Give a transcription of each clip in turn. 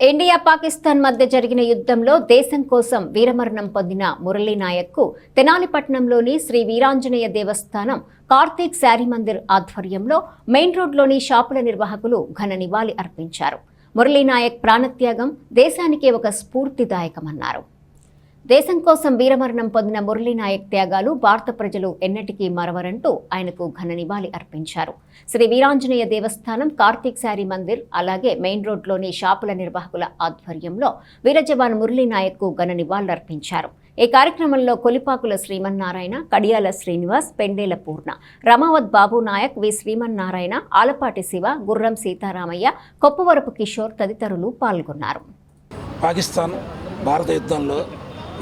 India Pakistan మధ్య జరిగిన యుద్ధంలో దేశం కోసం వీరమరణం పొందిన మురళీనాయక్కు తెనాలిపట్నంలోని శ్రీ వీరాంజనేయ దేవస్థానం కార్తీక్ శారీ మందిర్ ఆధ్వర్యంలో మెయిన్ రోడ్లోని షాపుల నిర్వాహకులు ఘన నివాళి అర్పించారు. మురళీ నాయక్ ప్రాణత్యాగం దేశానికి ఒక స్ఫూర్తిదాయకమన్నారు. దేశం కోసం వీరమరణం పొందిన మురళీనాయక్ త్యాగాలు భారత ప్రజలు ఎన్నటికీ మరవరంటూ ఆయనకు ఘన నివాళి అర్పించారు. శ్రీ వీరాంజనేయ దేవస్థానం కార్తీక్ శారీ మందిర్ అలాగే మెయిన్ రోడ్లోని షాపుల నిర్వాహకుల ఆధ్వర్యంలో వీరజవాన్ మురళీనాయక్కు ఘన నివాళులర్పించారు ఈ కార్యక్రమంలో కొలిపాకుల శ్రీమన్నారాయణ కడియాల శ్రీనివాస్ పెండేల పూర్ణ రమావత్ బాబు నాయక్ వి. శ్రీమన్నారాయణ ఆలపాటి శివ గుర్రం సీతారామయ్య కొప్పవరపు కిషోర్ తదితరులు పాల్గొన్నారు. పాకిస్తాన్ భారత యుద్ధంలో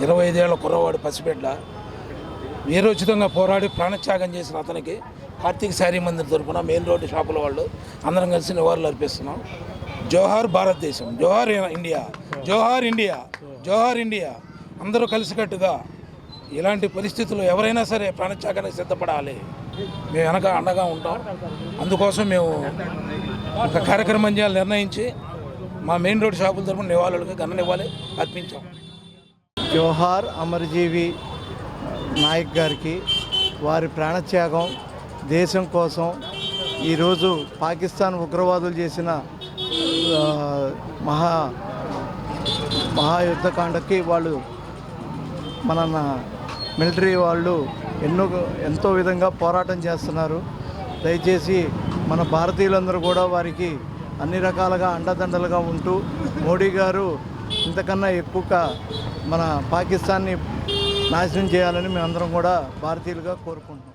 ఇరవై ఐదేళ్ళ కుర్రవాడు పసిబిడ్డ వీరోచితంగా పోరాడి ప్రాణత్యాగం చేసిన అతనికి కార్తీక శారీ మందిర్ తరపున మెయిన్ రోడ్డు షాపుల వాళ్ళు అందరం కలిసి నివాళులు అర్పిస్తున్నాం. జోహార్ భారతదేశం జోహార్ ఇండియా జోహార్ ఇండియా జోహార్ ఇండియా. అందరూ కలిసికట్టుగా ఇలాంటి పరిస్థితుల్లో ఎవరైనా సరే ప్రాణత్యాగానికి సిద్ధపడాలి. మేము వెనక అండగా ఉంటాం. అందుకోసం మేము ఒక కార్యక్రమం చేయాలని నిర్ణయించి మా మెయిన్ రోడ్ షాపుల తరపున నివాళులకు ఘన నివాళి అర్పించాం. జోహార్ అమరజీవి నాయక్ గారికి వారి ప్రాణత్యాగం దేశం కోసం ఈరోజు పాకిస్తాన్ ఉగ్రవాదులు చేసిన మహా మహాయుద్ధకాండకి వాళ్ళు మన మిలిటరీ వాళ్ళు ఎన్నో ఎంతో విధంగా పోరాటం చేస్తున్నారు. దయచేసి మన భారతీయులందరూ కూడా వారికి అన్ని రకాలుగా అండదండలుగా ఉంటూ మోడీ గారు ఇంతకన్నా ఎక్కువగా మన పాకిస్తాన్ని నాశనం చేయాలని మేమందరం కూడా భారతీయులుగా కోరుకుంటున్నాం.